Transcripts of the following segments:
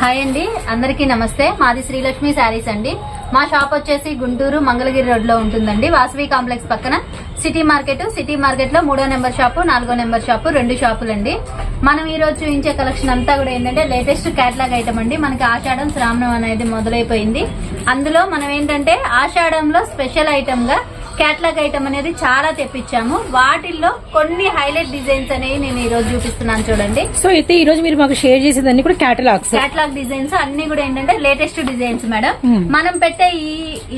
Hi అండి అందరికీ నమస్తే. మాది శ్రీలక్ష్మి శారీస్ అండి. మా షాప్ వచ్చేసి గుంటూరు మంగళగిరి రోడ్లో ఉంటుందండి. వాసవి కాంప్లెక్స్ పక్కన సిటీ మార్కెట్ సిటీ మార్కెట్లో మూడో నెంబర్ షాపు నాలుగో నెంబర్ షాపు రెండు షాపులండి. మనం ఈ రోజు చూపించే కలెక్షన్ అంతా కూడా ఏంటంటే లేటెస్ట్ క్యాటలాగ్ ఐటమ్ అండి. మనకి ఆషాఢం శ్రావణం అనేది మొదలైపోయింది. అందులో మనం ఏంటంటే ఆషాఢంలో స్పెషల్ ఐటమ్గా క్యాటలాగ్ ఐటమ్ అనేది చాలా తెప్పించాము. వాటిల్లో కొన్ని హైలైట్ డిజైన్స్ అనేవి నేను ఈ రోజు చూపిస్తున్నాను చూడండి. సో అయితే ఈ రోజు మీరు మాకు షేర్ చేసేదాన్ని కూడా క్యాటలాగ్స్ క్యాటలాగ్ డిజైన్స్ అన్ని కూడా ఏంటంటే లేటెస్ట్ డిజైన్స్ మేడం Hmm. మనం పెట్టే ఈ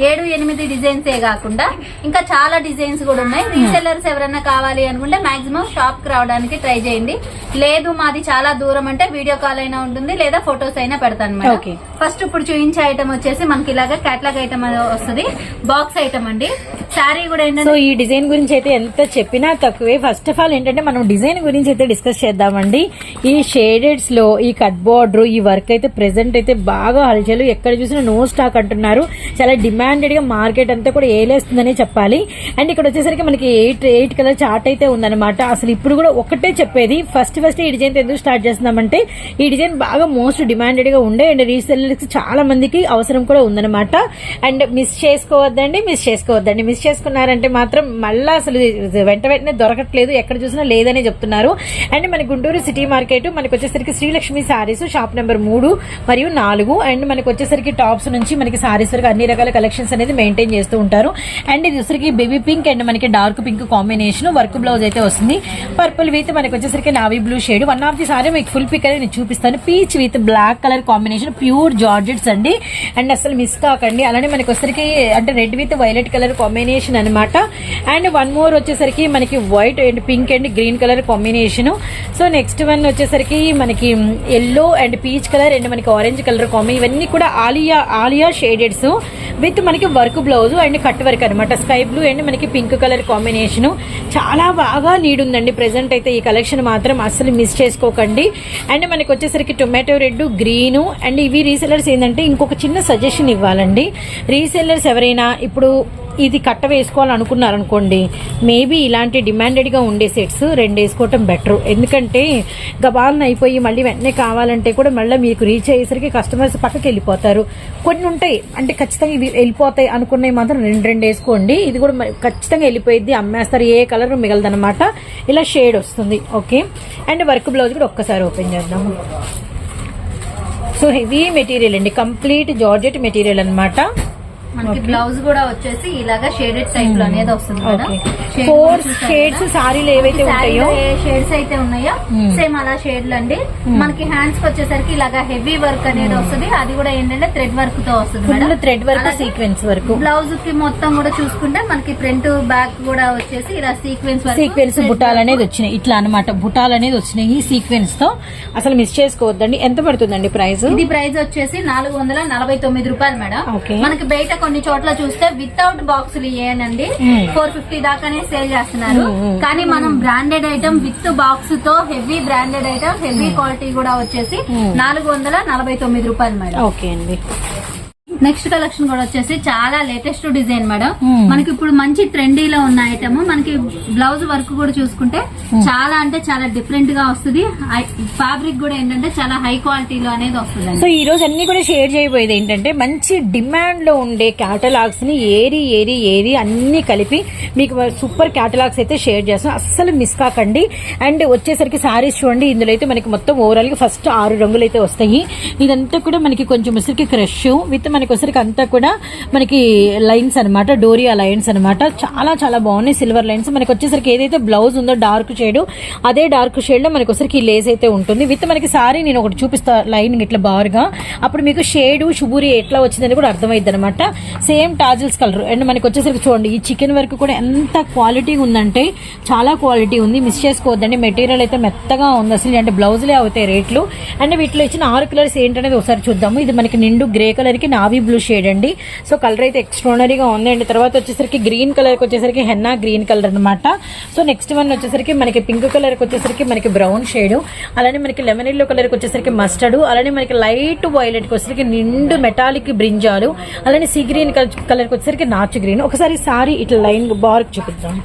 ఏడు ఎనిమిది డిజైన్స్ ఏ కాకుండా ఇంకా చాలా డిజైన్స్ కూడా ఉన్నాయి. రీసెల్లర్స్ ఎవరైనా కావాలి అనుకుంటే మాక్సిమం షాప్కి రావడానికి ట్రై చేయండి. లేదు మాది చాలా దూరం అంటే వీడియో కాల్ అయినా ఉంటుంది లేదా ఫొటోస్ అయినా పెడతాను మేడం. ఫస్ట్ ఇప్పుడు చూపించే ఐటమ్ వచ్చేసి మనకి ఇలాగా క్యాటలాగ్ ఐటమ్ వస్తుంది. బాక్స్ ఐటమ్ అండి. శారీ కూడా సో ఈ డిజైన్ గురించి అయితే ఎంత చెప్పినా తక్కువే. ఫస్ట్ ఆఫ్ ఆల్ ఏంటంటే మనం డిజైన్ గురించి అయితే డిస్కస్ చేద్దామండి. ఈ షేడెడ్స్లో ఈ కట్ బోర్డర్ ఈ వర్క్ అయితే ప్రెసెంట్ అయితే బాగా హల్చలు. ఎక్కడ చూసినా నో స్టాక్ అంటున్నారు. చాలా డిమాండెడ్గా మార్కెట్ అంతా కూడా ఏలేస్తుందనే చెప్పాలి. అండ్ ఇక్కడ వచ్చేసరికి మనకి ఎయిట్ ఎయిట్ కలర్ చార్ట్ అయితే ఉందన్నమాట. అసలు ఇప్పుడు కూడా ఒకటే చెప్పేది. ఫస్ట్ ఫస్ట్ ఈ డిజైన్ ఎందుకు స్టార్ట్ చేస్తున్నామంటే ఈ డిజైన్ బాగా మోస్ట్ డిమాండెడ్గా ఉండే అండ్ రీసెల్లర్స్ చాలా మందికి అవసరం కూడా ఉందన్నమాట. అండ్ మిస్ చేసుకోవద్దండి మిస్ చేసుకోవద్దండి మిస్ చేసుకున్నారంటే మాత్రం మళ్ళా అసలు వెంట వెంటనే దొరకట్లేదు ఎక్కడ చూసినా లేదనే చెప్తున్నారు. అండ్ మన గుంటూరు సిటీ మార్కెట్ మనకు వచ్చేసరికి శ్రీలక్ష్మి సారీస్ షాప్ నెంబర్ మూడు మరియు నాలుగు. అండ్ మనకి వచ్చేసరికి టాప్స్ నుంచి మనకి సారీస్ వరకు అన్ని రకాల కలెక్షన్స్ అనేది మెయింటైన్ చేస్తూ ఉంటారు. అండ్ ఇది వచ్చేసరికి బేబీ పింక్ అండ్ మనకి dark pink combination work blouse అయితే వస్తుంది. పర్పుల్ విత్ మనకి వచ్చేసరికి navy blue shade. One of the sari మీకు ఫుల్ పిక్ అనేది నేను చూపిస్తాను. Peach with black colour combination pure georgettes అండి. అండ్ అసలు మిస్ కాకండి. అలానే మనకి వచ్చేసరికి అంటే red with violet colour combination అనమాట అండ్ వన్ మోర్ వచ్చేసరికి మనకి white and pink and green colour combination so next one వచ్చేసరికి మనకి yellow and peach colour and మనకి ఆరెంజ్ కలర్ కాంబి ఇవన్నీ కూడా ఆలియా ఆలియా షేడెడ్స్ విత్ మనకి work blouse and cut work అనమాట స్కై బ్లూ అండ్ మనకి పింక్ కలర్ కాంబినేషన్ చాలా బాగా నీడ్ ఉందండి. ప్రెసెంట్ అయితే ఈ కలెక్షన్ మాత్రం అస్సలు మిస్ చేసుకోకండి. అండ్ మనకి వచ్చేసరికి టొమాటో రెడ్ గ్రీన్ అండ్ ఇవి రీసెలర్స్ ఏంటంటే ఇంకొక చిన్న సజెషన్ ఇవ్వాలండి. రీసెల్లర్స్ ఎవరైనా ఇప్పుడు ఇది కట్ట వేసుకోవాలనుకున్నారనుకోండి మేబీ ఇలాంటి డిమాండెడ్గా ఉండే సెట్స్ రెండు వేసుకోవటం బెటర్ ఎందుకంటే గబాలను అయిపోయి మళ్ళీ వెంటనే కావాలంటే కూడా మళ్ళీ మీకు రీచ్ అయ్యేసరికి కస్టమర్స్ పక్కకి వెళ్ళిపోతారు. కొన్ని ఉంటాయి అంటే ఖచ్చితంగా ఇవి వెళ్ళిపోతాయి అనుకున్నవి మాత్రం రెండు రెండు వేసుకోండి ఇది కూడా ఖచ్చితంగా వెళ్ళిపోయింది అమ్మేస్తారు ఏ కలర్ మిగలదనమాట ఇలా షేడ్ వస్తుంది ఓకే అండ్ వర్క్ బ్లౌజ్ కూడా ఒక్కసారి ఓపెన్ చేద్దాము. సో హెవీ మెటీరియల్ అండి కంప్లీట్ జార్జెట్ మెటీరియల్ అనమాట మనకి బ్లౌజ్ కూడా వచ్చేసి ఇలాగా షేడెడ్ టైప్లో అనేది వస్తుంది ఫోర్ షేడ్స్ సారీలు ఏవైతే ఉంటాయో? షేడ్స్ అయితే ఉన్నాయో Hmm. సేమ్ అలా షేడ్లు అండి. మనకి హ్యాండ్స్కి వచ్చేసరికి ఇలాగా హెవీ వర్క్ అనేది వస్తుంది. అది కూడా ఏంటంటే థ్రెడ్ వర్క్తో వస్తుంది థ్రెడ్ వర్క్ సీక్వెన్స్ వర్క్. బ్లౌజ్కి మొత్తం కూడా చూసుకుంటే మనకి ఫ్రంట్ బ్యాక్ కూడా వచ్చేసి ఇలా సీక్వెన్స్ సీక్వెన్స్ బుటాలు అనేది వచ్చినాయి. ఇట్లా అన్నమాట. బుటాలు అనేది వచ్చినాయి ఈ సీక్వెన్స్తో. అసలు మిస్ చేసుకోవద్దండి. ఎంత పడుతుందండి ప్రైస్ ఇది ప్రైస్ వచ్చేసి నాలుగు వందల నలభై తొమ్మిది రూపాయలు మేడం. మనకి బయట కొన్ని చోట్ల చూస్తే వితౌట్ బాక్సులు ఇయ్యనండి Hmm. ఫోర్ ఫిఫ్టీ దాకానే సేల్ చేస్తున్నారు Hmm, hmm. కానీ మనం branded item with బాక్స్తో heavy branded item heavy quality కూడా వచ్చేసి Hmm. నాలుగు వందల నలభై తొమ్మిది రూపాయలు మేడం ఓకే అండి నెక్స్ట్ కలెక్షన్ కూడా వచ్చేసి చాలా లేటెస్ట్ డిజైన్ మేడం Hmm. మనకి ఇప్పుడు మంచి ట్రెండీలో ఉన్న ఐటమ్ మనకి బ్లౌజ్ వర్క్ కూడా చూసుకుంటే చాలా అంటే చాలా డిఫరెంట్గా వస్తుంది. ఫ్యాబ్రిక్ కూడా ఏంటంటే చాలా హై క్వాలిటీలో అనేది వస్తుంది సో ఈ రోజు అన్ని కూడా షేర్ చేయబోయేది ఏంటంటే మంచి డిమాండ్లో ఉండే క్యాటలాగ్స్ని ఏరి ఏరి ఏరి అన్ని కలిపి మీకు సూపర్ క్యాటలాగ్స్ అయితే షేర్ చేస్తాం. అస్సలు మిస్ కాకండి. అండ్ వచ్చేసరికి సారీస్ చూడండి ఇందులో అయితే మనకి మొత్తం ఓవరాల్గా ఫస్ట్ ఆరు రంగులు అయితే వస్తాయి. ఇదంతా కూడా మనకి కొంచెం వచ్చరికి క్రష్ విత్ మనకి వచ్చరికి అంతా కూడా మనకి లైన్స్ అన్నమాట డోరియా లైన్స్ అన్నమాట. చాలా చాలా బాగున్నాయి సిల్వర్ లైన్స్. మనకి వచ్చేసరికి ఏదైతే బ్లౌజ్ ఉందో డార్క్ షేడ్ అదే డార్క్ షేడ్లో మనకి వచ్చరికి లేస్ అయితే ఉంటుంది. విత్ మనకి సారీ నేను ఒకటి చూపిస్తా లైన్ ఇట్లా బారుగా. అప్పుడు మీకు షేడ్ షుబూరి ఎట్లా వచ్చిందని కూడా అర్థమైంది అనమాట సేమ్ టాజిల్స్ కలర్. అండ్ మనకి వచ్చేసరికి చూడండి ఈ చికెన్ వరకు కూడా ఎంత క్వాలిటీ ఉందంటే చాలా క్వాలిటీ ఉంది. మిస్ చేసుకోవద్దండి. మెటీరియల్ అయితే మెత్తగా ఉంది అసలు. అంటే బ్లౌజులే అవుతాయి రేట్లు. అండ్ వీటిలో ఇచ్చిన ఆరు కలర్స్ ఏంటనేది ఒకసారి చూద్దాము. ఇది మనకి నిండు గ్రే కలర్కి బ్లూ షేడ్ అండి. సో కలర్ అయితే ఎక్స్ట్రానరీగా ఉందండి తర్వాత వచ్చేసరికి గ్రీన్ కలర్కి వచ్చేసరికి హెన్నా గ్రీన్ కలర్ అన్నమాట. సో నెక్స్ట్ వన్ వచ్చేసరికి మనకి పింక్ కలర్కి వచ్చేసరికి మనకి బ్రౌన్ షేడ్ అలానే మనకి లెమన్ ఎల్లో కలర్కి వచ్చేసరికి మస్టర్డ్ అలానే మనకి లైట్ వైలెట్కి వచ్చేసరికి నిండు మెటాలిక్ బ్రింజాలు అలానే సీ గ్రీన్ కలర్కి వచ్చేసరికి నాచు గ్రీన్ ఒకసారి సారీ ఇట్లా లైన్ బార్ చూపిద్దాం.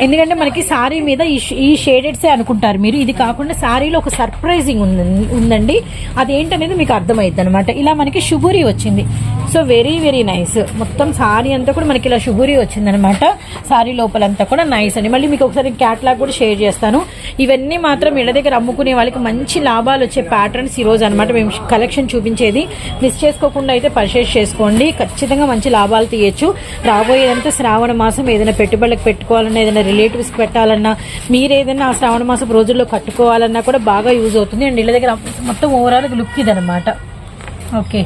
ఎందుకంటే మనకి సారీ మీద ఈ షేడెడ్సే అనుకుంటారు మీరు. ఇది కాకుండా సారీలో ఒక సర్ప్రైజింగ్ ఉంది- ఉందండి. అదేంటనేది మీకు అర్థమైద్ది అనమాట ఇలా మనకి షుగూరి వచ్చింది. So very very nice. మొత్తం సారీ అంతా కూడా మనకి ఇలా షుగూరి వచ్చింది అనమాట సారీ లోపలంతా కూడా నైస్ అండి. మళ్ళీ మీకు ఒకసారి క్యాట్లాగ్ కూడా షేర్ చేస్తాను. ఇవన్నీ మాత్రం ఇళ్ళ దగ్గర అమ్ముకునే వాళ్ళకి మంచి లాభాలు వచ్చే ప్యాటర్న్స్ ఈరోజు అనమాట. మేము కలెక్షన్ చూపించేది. మిస్ చేసుకోకుండా అయితే పర్చేస్ చేసుకోండి. ఖచ్చితంగా మంచి లాభాలు తీయచ్చు. రాబోయేదంతా శ్రావణ మాసం ఏదైనా పెట్టుబడులకు పెట్టుకోవాలన్నా ఏదైనా రిలేటివ్స్ పెట్టాలన్నా మీరు ఏదైనా ఆ శ్రావణ మాసం రోజుల్లో కట్టుకోవాలన్నా కూడా బాగా యూజ్ అవుతుంది. అండ్ ఇళ్ళ దగ్గర మొత్తం ఓవరాల్ లుక్ ఇది అనమాట ఓకే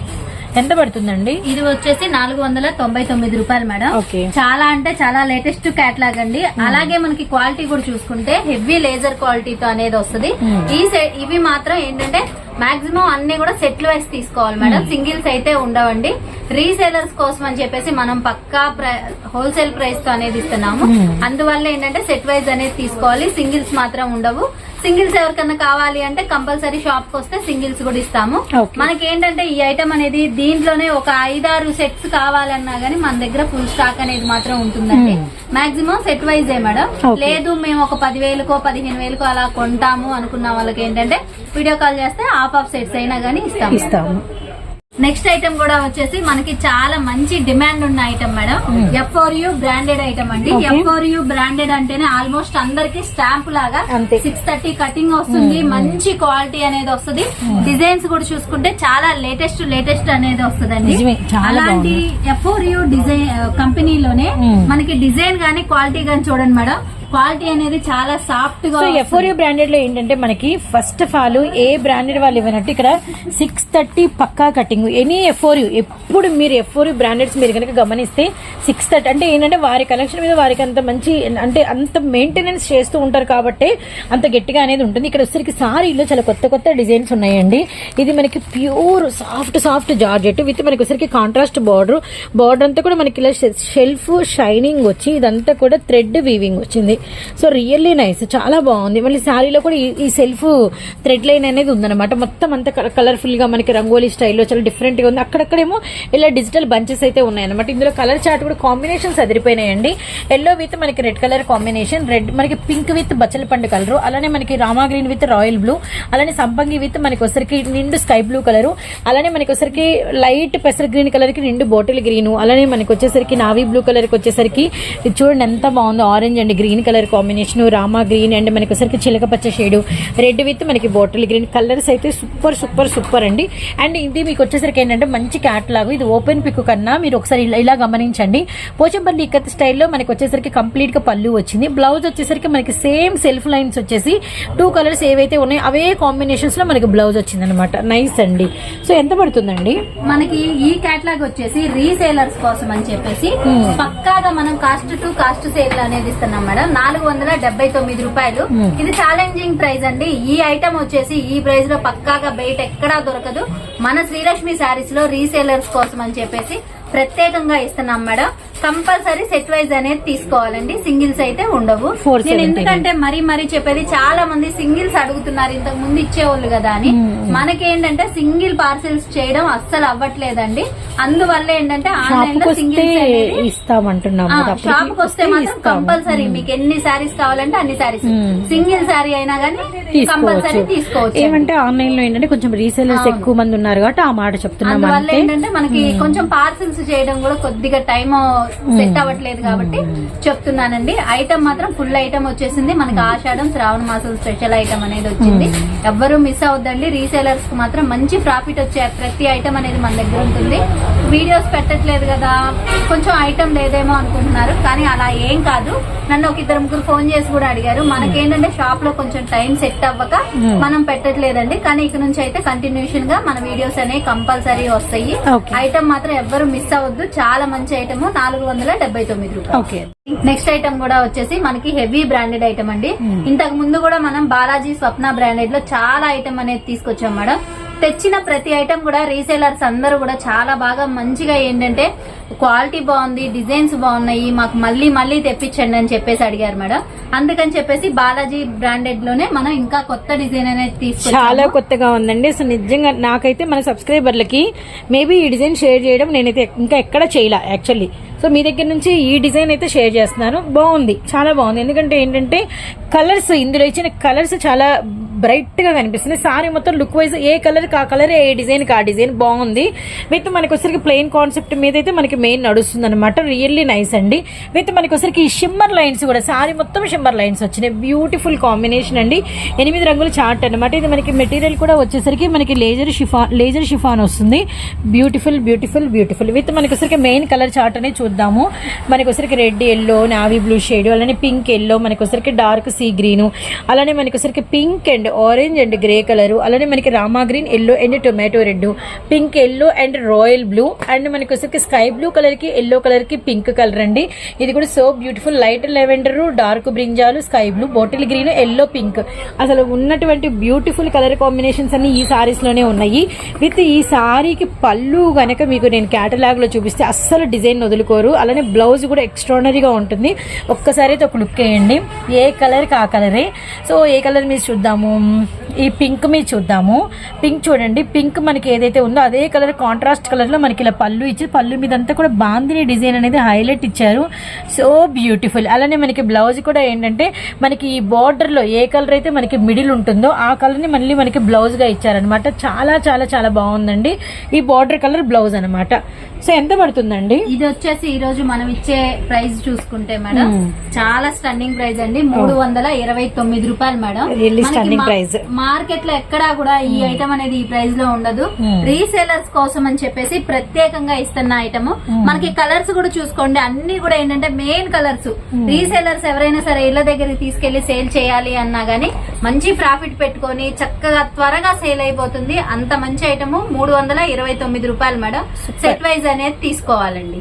ఎంత పడుతుందండి? ఇది వచ్చేసి నాలుగు వందల తొంభై తొమ్మిది రూపాయలు మేడం. చాలా అంటే చాలా లేటెస్ట్ క్యాట్లాగ్ అండి. అలాగే మనకి క్వాలిటీ కూడా చూసుకుంటే హెవీ లేజర్ క్వాలిటీతో అనేది వస్తుంది. ఈ సె- ఇవి మాత్రం ఏంటంటే మాక్సిమం అన్ని కూడా సెట్లు వేసి తీసుకోవాలి మేడం. సింగిల్స్ అయితే ఉండవండి. రీసేలర్స్ కోసం అని చెప్పేసి మనం పక్కా హోల్సేల్ ప్రైస్తో అనేది ఇస్తున్నాము. అందువల్ల ఏంటంటే సెట్ వైజ్ అనేది తీసుకోవాలి. సింగిల్స్ మాత్రం ఉండవు. సింగిల్స్ ఎవరికన్నా కావాలి అంటే కంపల్సరీ షాప్కి వస్తే సింగిల్స్ కూడా ఇస్తాము. మనకి ఏంటంటే ఈ ఐటమ్ అనేది దీంట్లోనే ఒక ఐదారు సెట్స్ కావాలన్నా గానీ మన దగ్గర ఫుల్ స్టాక్ అనేది మాత్రం ఉంటుందండి. మాక్సిమం సెట్ వైజే మేడం. Okay. లేదు మేము ఒక పదివేలకో పదిహేను వేలకో అలా కొంటాము అనుకున్న వాళ్ళకి ఏంటంటే వీడియో కాల్ చేస్తే ఆఫ్ ఆఫ్ సెట్స్ అయినా గానీ ఇస్తాము. నెక్స్ట్ ఐటమ్ కూడా వచ్చేసి మనకి చాలా మంచి డిమాండ్ ఉన్న ఐటమ్ మేడం ఎఫ్ఓర్ యూ బ్రాండెడ్ ఐటమ్ అండి. ఎఫ్ఓర్ యూ బ్రాండెడ్ అంటేనే ఆల్మోస్ట్ అందరికి స్టాంప్ లాగా. సిక్స్ థర్టీ కటింగ్ వస్తుంది. మంచి క్వాలిటీ అనేది వస్తుంది. డిజైన్స్ కూడా చూసుకుంటే చాలా లేటెస్ట్ లేటెస్ట్ అనేది వస్తుందండి. అలాంటి ఎఫ్ఓర్ యూ డిజైన్ కంపెనీలోనే Hmm. మనకి డిజైన్ గానీ క్వాలిటీ గానీ చూడండి మేడం క్వాలిటీ అనేది చాలా సాఫ్ట్గా సో వస్తుంది. ఎఫోరియో బ్రాండెడ్లో ఏంటంటే మనకి first of all a branded వాళ్ళు ఇవ్వనట్టు ఇక్కడ సిక్స్ థర్టీ పక్కా కటింగ్ ఎనీ ఎఫోరియో ఎప్పుడు మీరు ఎఫోరియో బ్రాండెడ్స్ మీరు కనుక గమనిస్తే సిక్స్ థర్టీ అంటే ఏంటంటే వారి కలెక్షన్ మీద వారికి అంత మంచి అంటే అంత మెయింటెనెన్స్ చేస్తూ ఉంటారు కాబట్టి అంత గట్టిగా అనేది ఉంటుంది. ఇక్కడ వచ్చేసరికి సారీలో చాలా కొత్త కొత్త డిజైన్స్ ఉన్నాయండి. ఇది మనకి pure soft soft georgette. With మనకి వచ్చరికి కాంట్రాస్ట్ బార్డర్ బార్డర్ అంతా కూడా మనకి ఇలా షెల్ఫ్ షైనింగ్ వచ్చి ఇదంతా కూడా థ్రెడ్ వీవింగ్ వచ్చింది. సో రియల్లీ నైస్ చాలా బాగుంది. మళ్ళీ శారీలో కూడా ఈ- ఈ సెల్ఫ్ థ్రెడ్ లైన్ అనేది ఉందన్నమాట. మొత్తం అంతా కలర్ఫుల్గా మనకి రంగోలీ స్టైల్లో చాలా డిఫరెంట్గా ఉంది. అక్కడక్కడేమో ఇలా డిజిటల్ బంచెస్ అయితే ఉన్నాయన్నమాట. ఇందులో కలర్ చార్ట్ కూడా కాంబినేషన్స్ అదిరిపోయినాయండి. ఎల్లో విత్ మనకి రెడ్ కలర్ కాంబినేషన్ రెడ్ మనకి పింక్ విత్ బచ్చల పండు కలర్ అలానే మనకి Rama green with royal blue అలానే సంపంగి విత్ మనకి వచ్చరికి నిండు స్కై బ్లూ కలర్ అలానే మనకి వచ్చరికి లైట్ పెసర్ గ్రీన్ కలర్కి నిండు బాటిల్ గ్రీన్ అలానే మనకి వచ్చేసరికి నావీ బ్లూ కలర్కి వచ్చేసరికి చూడండి ఎంత బాగుందో orange and green colour combination Rama green and మనకి వచ్చరికి చిలక పచ్చ షేడ్. రెడ్ విత్ మనకి బాటిల్ గ్రీన్. కలర్స్ అయితే సూపర్ సూపర్ సూపర్ అండి. అండ్ ఇది మీకు వచ్చేసరికి ఏంటంటే మంచి క్యాట్లాగ్. ఇది ఓపెన్ పిక్ కన్నా మీరు ఒకసారి ఇలా- గమనించండి. పోచంపల్లి ఇక్కత్ స్టైల్లో మనకి వచ్చేసరికి కంప్లీట్గా పళ్ళు వచ్చింది. బ్లౌజ్ వచ్చేసరికి మనకి సేమ్ సెల్ఫ్ లైన్స్ వచ్చేసి టూ కలర్స్ ఏవైతే ఉన్నాయో అవే కాంబినేషన్స్లో మనకి బ్లౌజ్ వచ్చింది అనమాట నైస్ అండి. సో ఎంత పడుతుందండి? మనకి ఈ కేటలాగ్ వచ్చేసి రీసేలర్స్ కోసం అని చెప్పేసి. పక్కాగా మనం కాస్ట్ టు కాస్ట్ సేల్ అనేది ఇస్తున్నాం మేడం. నాలుగు వందల డెబ్బై తొమ్మిది రూపాయలు. ఇది ఛాలెంజింగ్ ప్రైస్ అండి. ఈ ఐటమ్ వచ్చేసి ఈ ప్రైస్లో పక్కాగా బయట ఎక్కడా దొరకదు. మన శ్రీలక్ష్మి శారీస్లో రీసేలర్స్ కోసం అని చెప్పేసి ప్రత్యేకంగా ఇస్తున్నాం మేడం. కంపల్సరీ సెట్ వైజ్ అనేది తీసుకోవాలండి. సింగిల్స్ అయితే ఉండవు. 479. నేను ఎందుకంటే మరీ మరీ చెప్పేది చాలా మంది సింగిల్స్ అడుగుతున్నారు ఇంతకు ముందు ఇచ్చేవాళ్ళు కదా అని. మనకేంటంటే సింగిల్ పార్సిల్స్ చేయడం అస్సలు అవ్వట్లేదండి. అందువల్ల ఏంటంటే ఆన్లైన్లో సింగిల్స్ ఇస్తామంటున్నాము షాప్కి వస్తే మాత్రం. కంపల్సరీ మీకు ఎన్ని శారీస్ కావాలంటే అన్ని శారీస్. మ్మ్. సింగిల్ శారీ అయినా గానీ కంపల్సరీ తీసుకోవచ్చు. ఏమంటే ఆన్లైన్లో ఏంటంటే కొంచెం రీసేలర్స్ అవును. ఎక్కువ మంది ఉన్నారు కాబట్టి ఆ మాట చెప్తున్నాం అందువల్ల ఏంటంటే మనకి కొంచెం పార్సిల్స్ చేయడం కూడా కొద్దిగా టైం సెట్ అవ్వట్లేదు కాబట్టి చెప్తున్నానండి. ఐటమ్ మాత్రం ఫుల్ ఐటమ్ వచ్చేసింది. మనకి ఆషాఢం శ్రావణ మాసం స్పెషల్ ఐటమ్ అనేది వచ్చింది. ఎవ్వరూ మిస్ అవద్దండి రీసేలర్స్కి మాత్రం మంచి ప్రాఫిట్ వచ్చే ప్రతి ఐటమ్ అనేది మన దగ్గర ఉంటుంది. వీడియోస్ పెట్టట్లేదు కదా. కొంచెం ఐటమ్ లేదేమో అనుకుంటున్నారు. కానీ అలా ఏం కాదు. నన్ను ఒక ఇద్దరు ముగ్గురు ఫోన్ చేసి కూడా అడిగారు. మనకేంటంటే షాప్లో కొంచెం టైం సెట్ అవ్వక మనం పెట్టట్లేదండి. కానీ ఇక నుంచి అయితే కంటిన్యూషన్గా మన వీడియోస్ అనేవి కంపల్సరీ వస్తాయి. ఐటమ్ మాత్రం ఎవ్వరు మిస్ అవ్వద్దు. చాలా మంచి ఐటమ్ నాలుగు వందల డెబ్బై తొమ్మిది రూపాయలు. ఓకే. నెక్స్ట్ ఐటమ్ కూడా వచ్చేసి మనకి హెవీ బ్రాండెడ్ ఐటమ్ అండి. ఇంతకు ముందు కూడా మనం బాలాజీ స్వప్న బ్రాండెడ్లో చాలా ఐటమ్ అనేది తీసుకొచ్చాం మేడం. తెచ్చిన ప్రతి ఐటమ్ కూడా రీసేలర్స్ అందరూ కూడా చాలా బాగా మంచిగా ఏంటంటే క్వాలిటీ బాగుంది డిజైన్స్ బాగున్నాయి మాకు మళ్ళీ మళ్ళీ తెప్పించండి అని చెప్పేసి అడిగారు మేడం. అందుకని చెప్పేసి బాలాజీ బ్రాండెడ్లోనే మనం ఇంకా కొత్త డిజైన్ అనేది చాలా తీసుకొచ్చాము కొత్తగా ఉందండి. అసలు నిజంగా నాకైతే మన సబ్స్క్రైబర్లకి మేబీ ఈ డిజైన్ షేర్ చేయడం నేనైతే ఇంకా ఎక్కడ చేయలే యాక్చువల్లీ సో మీ దగ్గర నుంచి ఈ డిజైన్ అయితే షేర్ చేస్తున్నాను. బాగుంది. చాలా బాగుంది. ఎందుకంటే ఏంటంటే కలర్స్ ఇందులో ఇచ్చిన కలర్స్ చాలా బ్రైట్గా కనిపిస్తున్నాయి. సారీ మొత్తం లుక్ వైజ్ ఏ కలర్ ఆ కలర్ ఏ డిజైన్ ఆ డిజైన్ బాగుంది. విత్ మనకి వచ్చరికి ప్లెయిన్ కాన్సెప్ట్ మీద అయితే మనకి మెయిన్ నడుస్తుంది అనమాట రియల్లీ నైస్ అండి. విత్ మనకి వచ్చరికి ఈ షిమ్మర్ లైన్స్ కూడా సారీ మొత్తం షిమ్మర్ లైన్స్ వచ్చినాయి. బ్యూటిఫుల్ కాంబినేషన్ అండి. ఎనిమిది రంగుల చార్ట్ అనమాట ఇది మనకి మెటీరియల్ కూడా వచ్చేసరికి మనకి లేజర్ షిఫాన్ లేజర్ షిఫాన్ వస్తుంది. బ్యూటిఫుల్ బ్యూటిఫుల్ బ్యూటిఫుల్ విత్ మనకి వచ్చరికి మెయిన్ కలర్ చార్ట్ అనేది చూద్దాము. మనకి వచ్చరికి red yellow navy blue shade అలానే పింక్ ఎల్లో మనకి వచ్చరికి డార్క్ సీ గ్రీన్ అలానే మనకి వచ్చరికి pink and orange and grey colour అలానే మనకి Rama green yellow and tomato red pink yellow and royal blue and మనకి వచ్చరికి స్కై బ్లూ కలర్కి ఎల్లో కలర్కి పింక్ కలర్ అండి. ఇది కూడా so beautiful light lavender dark brinjal sky blue bottle green yellow pink. అసలు ఉన్నటువంటి బ్యూటిఫుల్ కలర్ కాంబినేషన్స్ అన్ని ఈ సారీస్లోనే ఉన్నాయి. విత్ ఈ సారీకి పళ్ళు కనుక మీకు నేను క్యాటలాగ్లో లో చూపిస్తే అస్సలు డిజైన్ వదులుకో వదులుకోరు అలానే బ్లౌజ్ కూడా ఎక్స్ట్రానరీగా ఉంటుంది. ఒక్కసారి అయితే ఒక లుక్ వేయండి. ఏ కలర్కి ఆ కలరే. సో ఏ కలర్ మీద చూద్దాము? ఈ పింక్ మీద చూద్దాము. పింక్ చూడండి పింక్ మనకి ఏదైతే ఉందో అదే కలర్ కాంట్రాస్ట్ కలర్లో మనకి ఇలా పళ్ళు ఇచ్చి పళ్ళు మీద అంతా కూడా బాందిని డిజైన్ అనేది హైలైట్ ఇచ్చారు. So beautiful. అలానే మనకి బ్లౌజ్ కూడా ఏంటంటే మనకి ఈ బార్డర్లో ఏ కలర్ అయితే మనకి మిడిల్ ఉంటుందో ఆ కలర్ని మళ్ళీ మనకి బ్లౌజ్గా ఇచ్చారనమాట చాలా చాలా చాలా బాగుందండి. ఈ బార్డర్ కలర్ బ్లౌజ్ అనమాట సో ఎంత పడుతుందండి? ఇది వచ్చేసి ఈ రోజు మనం ఇచ్చే ప్రైస్ చూసుకుంటే మేడం మ్మ్. చాలా స్టన్నింగ్ ప్రైస్ అండి. మూడు వందల ఇరవై తొమ్మిది రూపాయలు మేడం. మా- price. మార్కెట్లో ఎక్కడా కూడా ఈ ఐటమ్ అనేది ఈ ప్రైస్లో ఉండదు. రీసేలర్స్ కోసం అని చెప్పేసి ప్రత్యేకంగా ఇస్తున్న ఐటమ్ మనకి కలర్స్ కూడా చూసుకోండి. అన్ని కూడా ఏంటంటే మెయిన్ కలర్స్ రీసేలర్స్ ఎవరైనా సరే ఇళ్ళ దగ్గరికి తీసుకెళ్ళి సేల్ చేయాలి అన్నా గానీ మంచి ప్రాఫిట్ పెట్టుకొని చక్కగా త్వరగా సేల్ అయిపోతుంది. అంత మంచి ఐటమ్ మూడు వందల ఇరవై తొమ్మిది రూపాయలు మేడం. సెట్ వైజ్ అనేది తీసుకోవాలండి.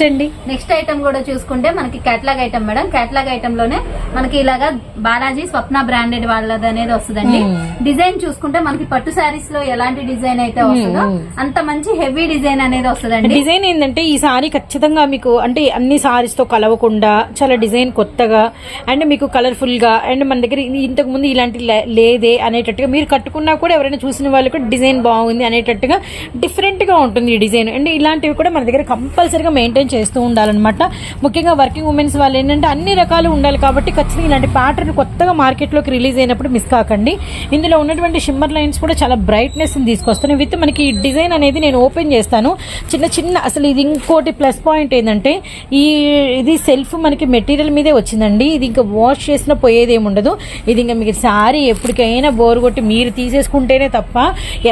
అండి. నెక్స్ట్ ఐటమ్ కూడా చూసుకుంటే మనకి కేటలాగ్ ఐటమ్ మేడం. కేటలాగ్ ఐటమ్లోనే మనకి ఇలాగా బాలాజీ స్వప్న బ్రాండెడ్ వాళ్ళది అనేది వస్తుందండి. డిజైన్ చూసుకుంటే మనకి పట్టు శారీస్లో ఎలాంటి డిజైన్ అయితే వస్తుందో అంత మంచి హెవీ డిజైన్ అనేది వస్తుందండి. డిజైన్ ఏంటంటే ఈ సారీ ఖచ్చితంగా మీకు అంటే అన్ని సారీస్తో కలవకుండా చాలా డిజైన్ కొత్తగా అండ్ మీకు కలర్ఫుల్గా అండ్ మన దగ్గర ఇంతకు ముందు ఇలాంటి లేదే అనేటట్టుగా మీరు కట్టుకున్నా కూడా ఎవరైనా చూసిన వాళ్ళు కూడా డిజైన్ బాగుంది అనేటట్టుగా డిఫరెంట్గా ఉంటుంది ఈ డిజైన్ అండ్ ఇలాంటివి కూడా మన దగ్గర కంపల్సరీగా మెయింటైన్ చేస్తూ ఉండాలన్నమాట. ముఖ్యంగా వర్కింగ్ ఉమెన్స్ వాళ్ళు ఏంటంటే అన్ని రకాలు ఉండాలి కాబట్టి ఖచ్చితంగా ఇలాంటి ప్యాటర్న్ కొత్తగా మార్కెట్లోకి రిలీజ్ అయినప్పుడు మిస్ కాకండి. ఇందులో ఉన్నటువంటి షిమ్మర్ లైన్స్ కూడా చాలా బ్రైట్నెస్ తీసుకొస్తాను విత్ మనకి ఈ డిజైన్ అనేది నేను ఓపెన్ చేస్తాను. చిన్న చిన్న అసలు ఇది ఇంకోటి ప్లస్ పాయింట్ ఏంటంటే ఈ ఇది సెల్ఫ్ మనకి మెటీరియల్ మీదే వచ్చిందండి. ఇది ఇంకా వాష్ చేసినా పోయేదేమి ఉండదు. ఇది ఇంకా మీకు సారీ ఎప్పటికైనా బోర్ కొట్టి మీరు తీసేసుకుంటేనే తప్ప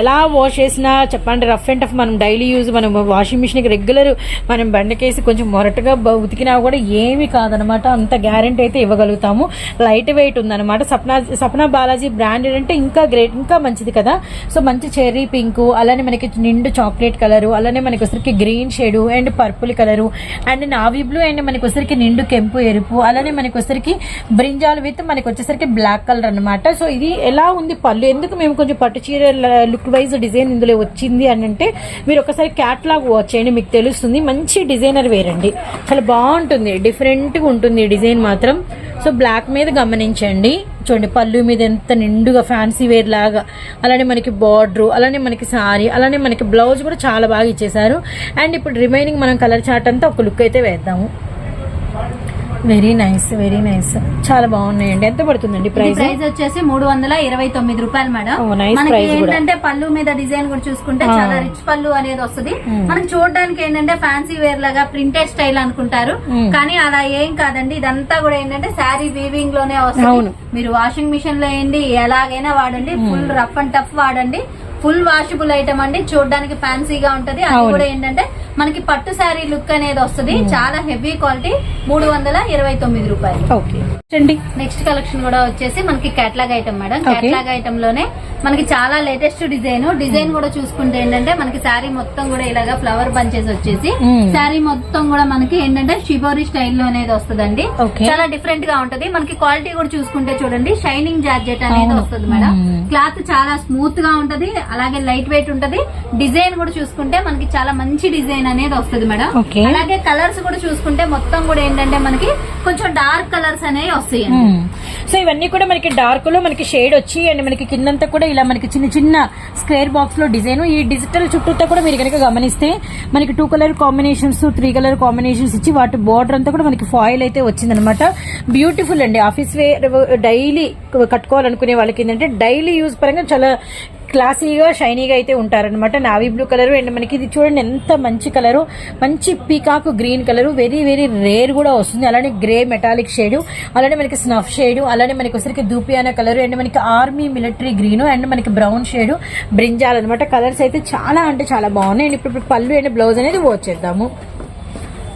ఎలా వాష్ చేసినా చెప్పండి రఫ్ అండ్ టఫ్ మనం డైలీ యూజ్ మనం వాషింగ్ మిషన్కి రెగ్యులర్ మనం బండి ఉతికేసి కొంచెం మొరటుగా ఉతికినా కూడా ఏమి కాదనమాట అంత గ్యారంటీ అయితే ఇవ్వగలుగుతాము. లైట్ వెయిట్ ఉందన్నమాట. సప్నా సప్నా బాలాజీ బ్రాండెడ్ అంటే ఇంకా గ్రేట్ ఇంకా మంచిది కదా. సో మంచి చెర్రీ పింక్ అలానే మనకి నిండు చాక్లెట్ కలరు అలానే మనకి వచ్చరికి green shade and purple colour and navy blue and మనకి వచ్చరికి నిండు కెంపు ఎరుపు అలానే మనకి వచ్చరికి బ్రింజాల్ విత్ మనకి వచ్చేసరికి బ్లాక్ కలర్ అనమాట సో ఇది ఎలా ఉంది పళ్ళు? ఎందుకు మేము కొంచెం పట్టు చీర లుక్ వైజ్ డిజైన్ ఇందులో వచ్చింది అని అంటే మీరు ఒకసారి క్యాట్లాగ్ వాచ్ చేయండి మీకు తెలుస్తుంది. మంచి డిజైన్ డిజైనర్ వేరండి. చాలా బాగుంటుంది. డిఫరెంట్గా ఉంటుంది డిజైన్ మాత్రం. సో బ్లాక్ మీద గమనించండి. చూడండి పళ్ళు మీద ఎంత నిండుగా ఫ్యాన్సీ వేర్ లాగా. అలానే మనకి బార్డర్ అలానే మనకి సారీ అలానే మనకి బ్లౌజ్ కూడా చాలా బాగా ఇచ్చేసారు అండ్ ఇప్పుడు రిమైనింగ్ మనం కలర్ చార్ట్ అంతా ఒక లుక్ అయితే వేద్దాము. వెరీ నైస్ వెరీ నైస్ చాలా బాగున్నాయండి. ఎంత పడుతుందండి ప్రైస్? ప్రైస్ వచ్చేసి మూడు వందల ఇరవై తొమ్మిది రూపాయలు మేడం. మనకి. ఏంటంటే పళ్ళు మీద డిజైన్ కూడా చూసుకుంటే. చాలా రిచ్ పళ్ళు అనేది వస్తుంది. Hmm. మనకి చూడడానికి ఏంటంటే ఫ్యాన్సీ వేర్ లాగా ప్రింటెడ్ స్టైల్ అనుకుంటారు. Hmm. కానీ అలా ఏం కాదండి. ఇదంతా కూడా ఏంటంటే శారీ వీవింగ్లోనే. వస్తుంది. మీరు వాషింగ్ మిషన్లో వేయండి ఎలాగైనా వాడండి. ఫుల్ రఫ్ అండ్ టఫ్ వాడండి. ఫుల్ వాషబుల్ ఐటమ్ అండి. చూడడానికి ఫ్యాన్సీగా ఉంటది. అది. కూడా ఏంటంటే మనకి పట్టు శారీ లుక్ అనేది వస్తుంది. చాలా హెవీ క్వాలిటీ. మూడు వందల ఇరవై తొమ్మిది రూపాయలు. ఓకే. అండి నెక్స్ట్ కలెక్షన్ కూడా వచ్చేసి మనకి కేటలాగ్ ఐటమ్ మేడం. కేటలాగ్ ఐటమ్లోనే మనకి చాలా లేటెస్ట్ డిజైన్. డిజైన్ కూడా చూసుకుంటే ఏంటంటే మనకి శారీ మొత్తం కూడా ఇలాగా ఫ్లవర్ బంచెస్ వచ్చేసి Hmm. శారీ మొత్తం కూడా మనకి ఏంటంటే షిబోరి స్టైల్లో అనేది వస్తుందండి. చాలా డిఫరెంట్గా ఉంటది. మనకి క్వాలిటీ కూడా చూసుకుంటే చూడండి షైనింగ్ జార్జెట్ అనేది. వస్తుంది మేడం. Hmm. క్లాత్ చాలా స్మూత్గా ఉంటది అలాగే లైట్ వెయిట్ ఉంటది. డిజైన్ కూడా చూసుకుంటే మనకి చాలా మంచి డిజైన్ అనేది వస్తుంది మేడం. అలాగే కలర్స్ కూడా చూసుకుంటే మొత్తం కూడా ఏంటంటే మనకి కొంచెం డార్క్ కలర్స్ అనేవి వస్తాయి. సో ఇవన్నీ కూడా మనకి డార్క్లో మనకి షేడ్ వచ్చి అండ్ మనకి కిందంతా కూడా ఇలా మనకి చిన్న చిన్న స్క్వేర్ బాక్స్లో డిజైన్ ఈ డిజిటల్ చుట్టూతో కూడా మీరు కనుక గమనిస్తే మనకి two colour combinations three colour combinations ఇచ్చి వాటి బార్డర్ అంతా కూడా మనకి ఫాయిల్ అయితే వచ్చిందనమాట బ్యూటిఫుల్ అండి. ఆఫీస్ వేర్ డైలీ కట్టుకోవాలనుకునే వాళ్ళకి ఏంటంటే డైలీ యూజ్ పరంగా చాలా క్లాసీగా షైనీగా అయితే ఉంటారనమాట నావీ బ్లూ కలర్ అండ్ మనకి ఇది చూడండి ఎంత మంచి కలరు. మంచి peacock green colour. Very very rare కూడా వస్తుంది. అలానే గ్రే మెటాలిక్ షేడ్. అలానే మనకి స్నఫ్ షేడ్. అలానే మనకి వచ్చరికి దూపియానా కలర్ అండ్ మనకి ఆర్మీ మిలిటరీ గ్రీన్ అండ్ మనకి బ్రౌన్ షేడ్. బ్రింజాల్ అనమాట కలర్స్ అయితే చాలా అంటే చాలా బాగున్నాయి. అండ్ ఇప్పుడు పళ్ళు అండ్ బ్లౌజ్ అనేది వచ్చేద్దాము.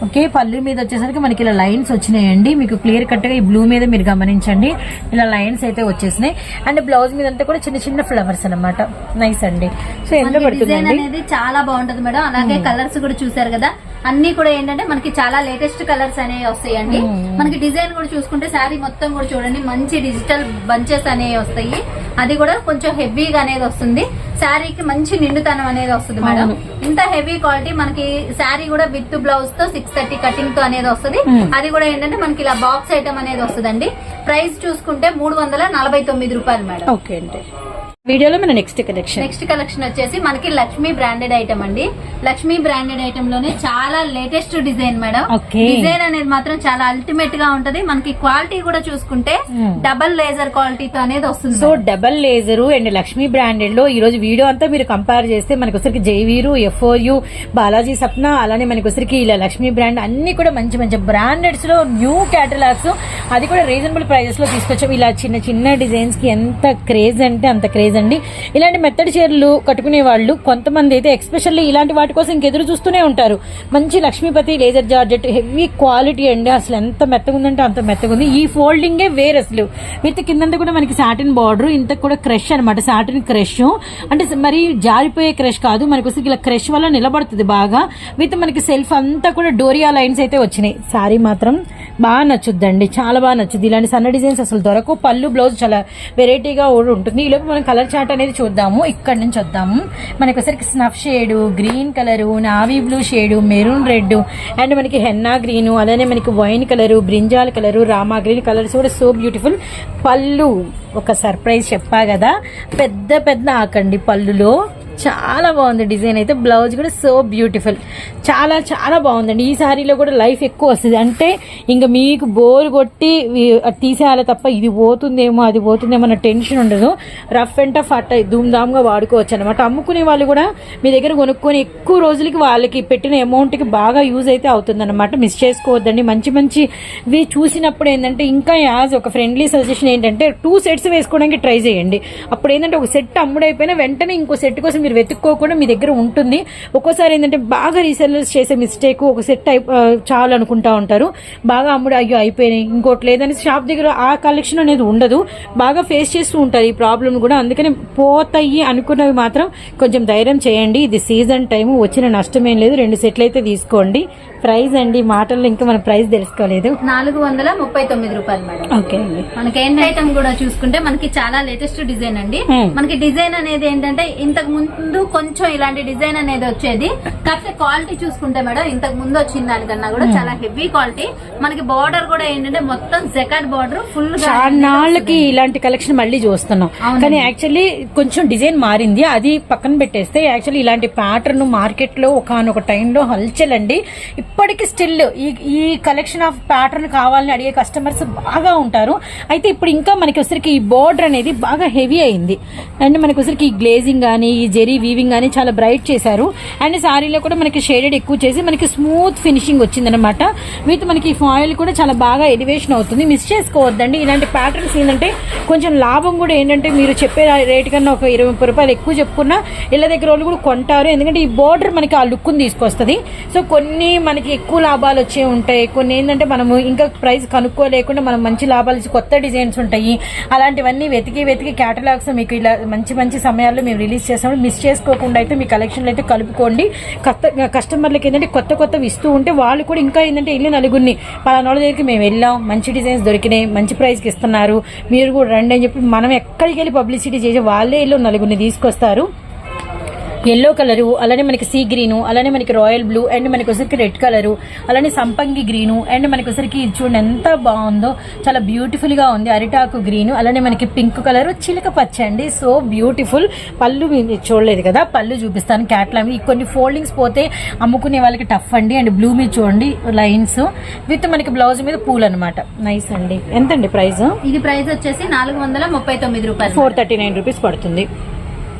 ఓకే పళ్ళు మీద వచ్చేసరికి మనకి ఇలా లైన్స్ వచ్చినాయండి. మీకు క్లియర్ కట్గా ఈ బ్లూ మీద మీరు గమనించండి. ఇలా లైన్స్ అయితే వచ్చేసినాయి. అండ్ బ్లౌజ్ మీద అంతా కూడా చిన్న చిన్న ఫ్లవర్స్ అన్నమాట. నైస్ అండి. సో ఎంత అనేది చాలా బాగుంటది మేడం. అలాగే కలర్స్ కూడా చూసారు కదా. అన్ని కూడా ఏంటంటే మనకి చాలా లేటెస్ట్ కలర్స్ అనేవి వస్తాయండి. మనకి డిజైన్ కూడా చూసుకుంటే శారీ మొత్తం కూడా చూడండి మంచి డిజిటల్ బంచెస్ అనేవి వస్తాయి. అది కూడా కొంచెం హెవీగా అనేది వస్తుంది. శారీకి మంచి నిండుతనం అనేది వస్తుంది మేడం. ఇంత హెవీ క్వాలిటీ మనకి శారీ కూడా విత్ బ్లౌజ్తో సిక్స్ థర్టీ కటింగ్తో అనేది వస్తుంది. అది కూడా ఏంటంటే మనకి ఇలా బాక్స్ ఐటమ్ అనేది వస్తుందండి. ప్రైస్ చూసుకుంటే మూడు వందల నలభై తొమ్మిది రూపాయలు మేడం. ఓకే అండి. వీడియోలో మన నెక్స్ట్ కలెక్షన్ నెక్స్ట్ కలెక్షన్ వచ్చేసి మనకి లక్ష్మీ బ్రాండెడ్ ఐటమ్ అండి. లక్ష్మీ బ్రాండెడ్ ఐటమ్లోనే చాలా లేటెస్ట్ డిజైన్ మేడం. డిజైన్ అనేది మాత్రం చాలా అల్టిమేట్గా ఉంటది. మనకి క్వాలిటీ కూడా చూసుకుంటే. డబల్ లేజర్ క్వాలిటీతో అనేది వస్తుంది so double laser and Lakshmi బ్రాండెడ్లో ఈ రోజు వీడియో అంతా మీరు కంపేర్ చేస్తే మనకి వచ్చరికి జైవీరు ఎఫ్ఓయు బాలాజీ సప్న అలానే మనకి వచ్చరికి ఇలా లక్ష్మీ బ్రాండ్ అన్ని కూడా మంచి మంచి బ్రాండెడ్స్లో న్యూ క్యాటలాగ్స్ అది కూడా రీజనబుల్ ప్రైజెస్లో తీసుకొచ్చాం. ఇలా చిన్న చిన్న డిజైన్స్కి ఎంత క్రేజ్ అంటే అంత క్రేజ్ అండి ఇలాంటి మెత్తడి చీరలు కట్టుకునే వాళ్ళు కొంతమంది అయితే ఎక్స్పెషల్లీ ఇలాంటి వాటి కోసం ఇంకెదురు చూస్తూనే ఉంటారు. మంచి Lakshmipathi laser georgette heavy quality అండి. అసలు ఎంత మెత్తగా ఉందంటే అంత మెత్తగా ఉంది. ఈ ఫోల్డింగే వేర్ అసలు. విత్ కిందంతా కూడా మనకి సాటిన్ బార్డర్ ఇంత కూడా క్రష్ అనమాట సాటిన్ క్రష్. అంటే మరి జారిపోయే క్రష్ కాదు. మనకు ఇలా క్రష్ వల్ల నిలబడుతుంది బాగా. విత్ మనకి సెల్ఫ్ అంతా కూడా డోరియా లైన్స్ అయితే వచ్చినాయి. సారీ మాత్రం. బాగా నచ్చుద్దండి. చాలా బాగా నచ్చుద్ది. ఇలాంటి సన్న డిజైన్స్ అసలు దొరకవు పళ్ళు బ్లౌజ్ చాలా వెరైటీగా కూడా ఉంటుంది. ఈలోపు మనం కలర్ చార్ట్ అనేది చూద్దాము. ఇక్కడ నుంచి వద్దాము. మనకి ఒకసారికి snuff shade green colour navy blue shade maroon red and మనకి హెన్నా గ్రీను అలానే మనకి wine colour brinjal colour Rama green colours కూడా సో బ్యూటిఫుల్. పళ్ళు ఒక సర్ప్రైజ్ చెప్పా కదా. పెద్ద పెద్ద ఆకండి పళ్ళులో. చాలా బాగుంది డిజైన్ అయితే. బ్లౌజ్ కూడా సో బ్యూటిఫుల్. చాలా చాలా బాగుందండి. ఈ సారీలో కూడా లైఫ్ ఎక్కువ వస్తుంది. అంటే ఇంకా మీకు బోర్ కొట్టి అది తీసేయాలి తప్ప ఇది పోతుందేమో అది పోతుందేమో అన్న టెన్షన్ ఉండదు. రఫ్ అండ్ టఫ్ అట్ట ధూమ్ధామ్గా వాడుకోవచ్చు అనమాట అమ్ముకునే వాళ్ళు కూడా మీ దగ్గర కొనుక్కొని ఎక్కువ రోజులకి వాళ్ళకి పెట్టిన అమౌంట్కి బాగా యూజ్ అయితే అవుతుందన్నమాట. మిస్ చేసుకోవద్దండి. మంచి మంచి ఇవి చూసినప్పుడు ఏంటంటే ఇంకా యాజ్ ఒక ఫ్రెండ్లీ సజెషన్ ఏంటంటే టూ సెట్స్ వేసుకోవడానికి ట్రై చేయండి. అప్పుడు ఏంటంటే ఒక సెట్ అమ్ముడైపోయినా వెంటనే ఇంకో సెట్ కోసం మీరు వెతుక్కోకుండా మీ దగ్గర ఉంటుంది. ఒక్కోసారి ఏంటంటే బాగా రీసెల్లర్స్ చేసే మిస్టేక్ ఒక సెట్ అయి చాలు అనుకుంటా ఉంటారు. బాగా అమ్ముడు అయ్యో అయిపోయినాయి ఇంకోటి లేదని షాప్ దగ్గర ఆ కలెక్షన్ అనేది ఉండదు. బాగా ఫేస్ చేస్తూ ఉంటారు ఈ ప్రాబ్లం కూడా. అందుకని పోతాయి అనుకున్నవి మాత్రం కొంచెం ధైర్యం చేయండి. ఇది సీజన్ టైం వచ్చిన నష్టం ఏం లేదు. రెండు సెట్లు అయితే తీసుకోండి. ప్రైస్ అండి మాటల్లో ఇంకా మన ప్రైస్ తెలుసుకోలేదు. నాలుగు వందల ముప్పై తొమ్మిది రూపాయలు మేడం. ఓకే అండి. మనకి ఏంటి ఐటమ్ కూడా చూసుకుంటే మనకి చాలా లేటెస్ట్ డిజైన్ అండి. Hmm. మనకి డిజైన్ అనేది ఏంటంటే ఇంతకు ముందు కొంచెం ఇలాంటి డిజైన్ అనేది వచ్చేది. కాకపోతే క్వాలిటీ చూసుకుంటే మేడం ఇంతకు ముందు వచ్చిన దానికన్నా కూడా చాలా హెవీ క్వాలిటీ. మనకి బార్డర్ కూడా ఏంటంటే మొత్తం జకాట్ బార్డర్ ఫుల్ చాన్నాళ్ళకి ఇలాంటి కలెక్షన్ మళ్ళీ చూస్తున్నాం. కానీ యాక్చువల్లీ కొంచెం డిజైన్ మారింది. అది పక్కన పెట్టేస్తే యాక్చువల్లీ ఇలాంటి ప్యాటర్న్ మార్కెట్లో ఒకనొక టైంలో హల్చల్ అండి ఇప్పటికి స్టిల్ ఈ ఈ కలెక్షన్ ఆఫ్ ప్యాటర్న్ కావాలని అడిగే కస్టమర్స్ బాగా ఉంటారు. అయితే ఇప్పుడు ఇంకా మనకి వచ్చరికి ఈ బోర్డర్ అనేది బాగా హెవీ అయింది. అండ్ మనకి వచ్చరికి ఈ గ్లేజింగ్ కానీ ఈ వెరీ వీవింగ్ అని చాలా బ్రైట్ చేశారు. అండ్ సారీలో కూడా మనకి షేడెడ్ ఎక్కువ చేసి మనకి స్మూత్ ఫినిషింగ్ వచ్చిందనమాట విత్ మనకి ఫాయిల్ కూడా చాలా బాగా ఎలివేషన్ అవుతుంది. మిస్ చేసుకోవద్దండి. ఇలాంటి ప్యాటర్న్స్ ఏంటంటే కొంచెం లాభం కూడా ఏంటంటే మీరు చెప్పే రేట్ కన్నా ఒక ఇరవై ముప్పై రూపాయలు ఎక్కువ చెప్పుకున్నా ఇళ్ళ దగ్గర వాళ్ళు కూడా కొంటారు. ఎందుకంటే ఈ బోర్డర్ మనకి ఆ లుక్ని తీసుకొస్తుంది. సో కొన్ని మనకి ఎక్కువ లాభాలు వచ్చే ఉంటాయి. కొన్ని ఏంటంటే మనము ఇంకా ప్రైస్ కనుక్కోలేకుండా మనం మంచి లాభాలు ఇచ్చి కొత్త డిజైన్స్ ఉంటాయి. అలాంటివన్నీ వెతికి వెతికి క్యాటలాగ్స్ మీకు ఇలా మంచి మంచి సమయాల్లో మేము రిలీజ్ చేస్తాము. మిస్ చేసుకోకుండా అయితే మీ కలెక్షన్లు అయితే కలుపుకోండి. కొత్త కస్టమర్లకి ఏంటంటే కొత్త కొత్తవి ఇస్తూ ఉంటే వాళ్ళు కూడా ఇంకా ఏంటంటే వెళ్ళి నలుగురిని పలానా వాళ్ళ దగ్గరికి మేము వెళ్ళాం మంచి డిజైన్స్ దొరికినాయి మంచి ప్రైస్కి ఇస్తున్నారు మీరు కూడా రండి అని చెప్పి మనం ఎక్కడికి వెళ్ళి పబ్లిసిటీ చేసి వాళ్ళే ఇల్లు నలుగురిని తీసుకొస్తారు. ఎల్లో కలరు అలానే మనకి సీ గ్రీను అలానే మనకి రాయల్ బ్లూ అండ్ మనకి వచ్చరికి రెడ్ కలరు అలానే సంపంగి గ్రీను అండ్ మనకి వచ్చరికి ఇది చూడండి ఎంత బాగుందో చాలా బ్యూటిఫుల్గా ఉంది. అరిటాకు గ్రీన్ అలానే మనకి పింక్ కలర్ చిలక పచ్చ అండి. సో బ్యూటిఫుల్ పళ్ళు చూడలేదు కదా పళ్ళు చూపిస్తాను క్యాట్లాగ్. ఈ కొన్ని ఫోల్డింగ్స్ పోతే అమ్ముకునే వాళ్ళకి టఫ్ అండి. అండ్ బ్లూ మీద చూడండి లైన్స్ విత్ మనకి బ్లౌజ్ మీద పూలు అనమాట నైస్ అండి. ఎంత అండి ప్రైస్? ఇది ప్రైస్ వచ్చేసి నాలుగు వందల ముప్పై తొమ్మిది రూపాయలు. ఫోర్ థర్టీ నైన్ రూపీస్ పడుతుంది.